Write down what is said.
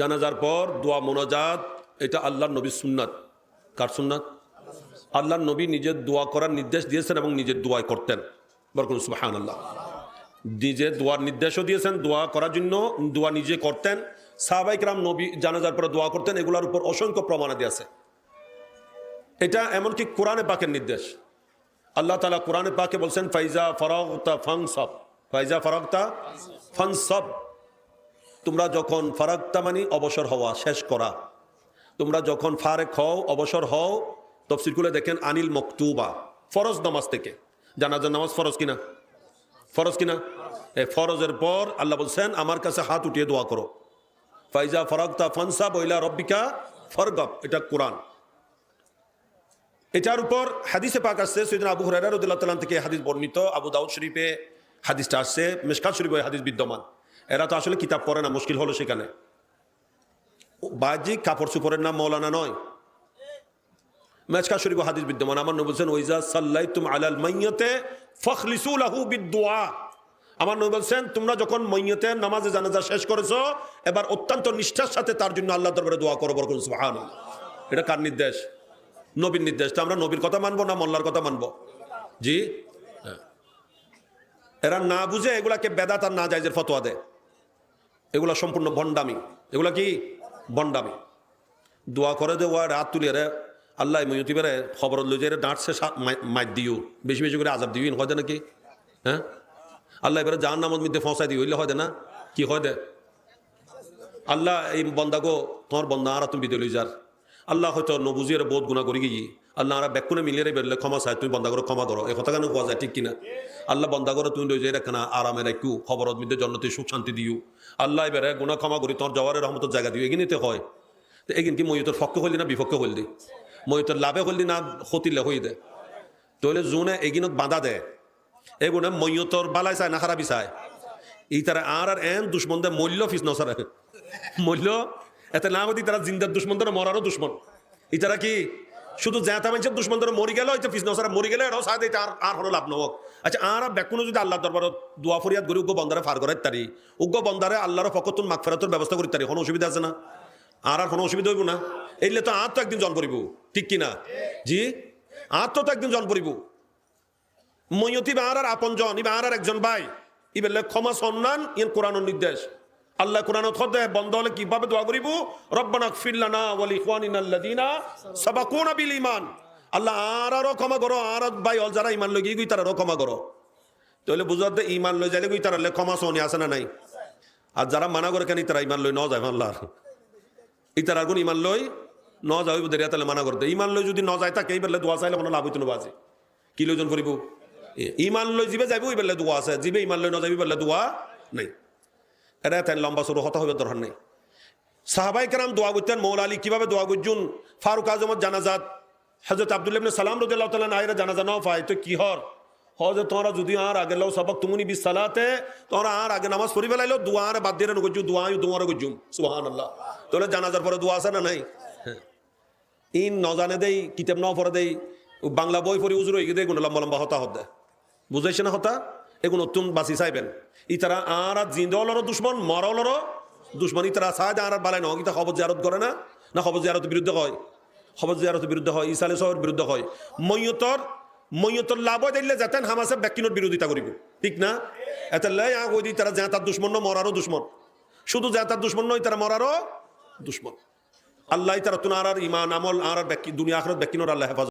জানাজার পর দোয়া মোনাজাত, এটা আল্লাহর নবীর সুন্নাত। কার সুন্নাত? আল্লাহর নবী নিজের দোয়া করার নির্দেশ দিয়েছেন এবং নিজের দোয়াই করতেন। বরকুন সুবাহান আল্লাহ নিজে দোয়ার নির্দেশও দিয়েছেন, দোয়া করার জন্য দোয়া নিজে করতেন। সাহাবাইকরাম নবী জানাজার পরে দোয়া করতেন, এগুলোর উপর অসংখ্য প্রমাণাদি আছে। এটা এমনকি কোরআনে পাকের নির্দেশ। আল্লাহ তালা কোরআনে পাকে বলছেন, ফাইজা ফরগতা ফাংসব ফাইজা ফরগতা ফানসব। তোমরা যখন ফারাক্তা মানি অবসর হওয়া শেষ করা, তোমরা যখন ফারেক হও, অবসর হও তফসিরগুলো দেখেন আনিল মকতুবা, ফরজ নামাজ থেকে। জানাজার নামাজ ফরজ কিনা? ফরজ কিনা? এই ফরজের পর আল্লাহ বলছেন, আমার কাছে হাত উঠিয়ে দোয়া করো। ফাইজা ফরাক্তা ফানসা বইলা রব্বিকা ফরগব। এটা কোরআন। এটার উপর হাদিসে পাক আসছে সৈদিন আবু হরাইরা রদুল্লাহ থেকে হাদিস বর্ণিত। আবু দাউদ শরীফে হাদিসটা আসছে, মেশকাত শরীফে হাদিস বিদ্যমান। এরা তো আসলে কিতাব পড়ে না, মুশকিল হলো সেখানে। বাহ্যিক কাপড় চুপড়ের নাম মৌলানা নয়। মেজকা শরীফ হাদিস বিদ্যমান। আমার নবী ওইজা সাল্লাই তুম আলাল মাইয়তে ফখলিসুল আহু বিদুয়া আমার নবী বলছেন, তোমরা যখন মৈয়তে নামাজে জানাজা শেষ করেছ, এবার অত্যন্ত নিষ্ঠার সাথে তার জন্য আল্লাহ দরবারে দোয়া করো বরকন সুবহান এটা কার নির্দেশ? নবীর নির্দেশ। তো আমরা নবীর কথা মানবো না মোল্লার কথা মানবো? জি? হ্যাঁ। এরা না বুঝে এগুলাকে বেদাত আর না জায়জের ফতোয়া দেয়। এগুলা সম্পূর্ণ ভণ্ডামি। এগুলা কি? ভণ্ডামি। দোয়া করে যে ওয়ার রাত তুলে রে। আল্লাহ মিউতিবারে খবর লো যে ডাঁটছে মাইর দিও। বেশি বেশি করে আজাব দিবি হয় নাকি? হ্যাঁ? আল্লাহ এবারে যার নামত মধ্যে ফসাই দিই হইলে হয় না? কি হয় দে? আল্লাহ এই বন্দাগো তোমার বন্দা আর তুমি বিদে লই যার। আল্লাহ হয়তো নবুজির বহুত গুণা করি গিয়ে, আল্লাহ আর ব্যাকুনে মিলিয়ে বেরলে ক্ষমা চাই, তুমি বন্দা করো ক্ষমা করো এই কথা কেন কোয়া যায়, ঠিক কিনা। আল্লাহ বন্ধা করো তুমি লই যাই রাখা আরামে রাখু খবরত মধ্যে জন্নতে সুখ শান্তি দিও। আল্লাহ এবারে গুণা ক্ষমা করি তোমার জওয়ারের রহমতের জায়গা দিও। এগিনিতে হয় তো এগিন কি ময়ূতর পক্ষে হইলি না বিপক্ষে হইলি ময়ূতর লাভে হইলি না ক্ষতিলে হই দে? তইলে জোনে এগিনত বাধা দে এগুনে ময়ূতর বালাই চায় না খারাপি চায় ই তারা আর আর এন দুশ্মনদের মূল্য ফিস নসারে মূল্য এতে না হতি তারা জিন্দার দুশ্মনদের মরারও দুশ্মন। ই তারা কি, শুধু জ্যাতা মানুষের দুশ্মনদের মরি গেল হয়তো ফিস নসারা মরি গেলে এটাও সাথ আর আর হলো লাভ নহক। আচ্ছা আর ব্যাকুনো যদি আল্লাহ দরবার দোয়া ফরিয়াদ করি, উগ্র বন্দারে ফার করে তারি উগ্র বন্দারে আল্লাহর ফকতুন মাগফেরাতের ব্যবস্থা করি তারি কোনো অসুবিধা আছে না? আর আর কোনো অসুবিধা হইব না? এইলে তো আর তো একদিন জল পড়িব, ঠিক কিনা? জি? আর তো তো একদিন জন পড়িব। ময়তি আর আর আপন জন ইবা আর আর একজন ভাই। ইবেলে ক্ষমা সম্মান ইন কোরআনের নির্দেশ। আল্লাহ কোরআন থদে বন্ধ হলে কীভাবে দোয়া করিব? রব্বানা ফিল্লানা ওয়ালি ইখওয়ানিনাল্লাযিনা সাবাকুনা বিল ঈমান। আল্লাহ আর আরও ক্ষমা করো, আর ভাই, অল যারা ঈমান লই গই তারারও ক্ষমা করো। তাহলে বুঝাতে ঈমান লই যাইলে গই তারা ক্ষমা সনি আছে না নাই? আর যারা মানা করে কেন তারা ঈমান লই, ন যায় আল্লাহর ইতার আগুন ইমান লই, ন যাইব দেরিয়া, তাহলে মানা করতে ইমান লই যদি ন যায় তাকে এই বেলে দোয়া চাইলে কোনো লাভ হইতো না বাজে। কি লইজন করিব? ইমান লই যিবে যাইব ওই বেলে দোয়া আছে। যিবে ইমান লই, ন যাবি বেলে দোয়া নাই। এটা তাই লম্বা সরু হতা হবে দরকার নেই। সাহাবাই কেরাম দোয়া করতেন মৌলা আলী কীভাবে দোয়া করছুন ফারুক আজমত জানাজাত। হজরত আব্দুল্লাহ ইবনে সালাম রদিল্লাহ তালা নাইরা জানাজা, নাও পাই তো কি হর? হজ তোমরা যদি আর আগে লাও, সবক তুমুনি বিস সালাতে, তোমরা আর আগে নামাজ পড়ি বেলাইলো দোয়া আর বাদ দিয়ে গজু দোয়া দোয়ার গজুম সুহান আল্লাহ তোলে জানাজার পরে দোয়া আছে না নাই। ইন নজানে দেই, কিতাব ন পরে দেই, বাংলা বই পড়ি উজুর হয়ে গিয়ে দেয় লম্বা লম্বা হতা হতে বুঝাইছে না হতা? এগুলো নতুন বাঁচি চাইবেন। ইতারা আর আর জিন্দলরও দুশ্মন মরলরও দুশ্মন। ইতারা চায় আর বালাই নয় ইতা খবর জিয়ারত করে না? না, খবর জিয়ারতের বিরুদ্ধে হয়। খবর জিয়ারতের বিরুদ্ধে হয় ইসালে সবের বিরুদ্ধে হয়। মৈয়তর মৈয়তর লাভ দিলে যাতেন হামাসে ব্যক্তিনোর বিরোধিতা করিব। ঠিক না? এত লাই আগ ওই তারা যা দুশ্মন ন মরারও দুশ্মন। শুধু যা দুশ্মন নয় তারা মরারও দুশ্মন। আল্লাহ তারা তুন আর ইমান আমল আর ব্যক্তি দুনিয়া আখরত ব্যক্তিনোর আল্লাহ হেফাজত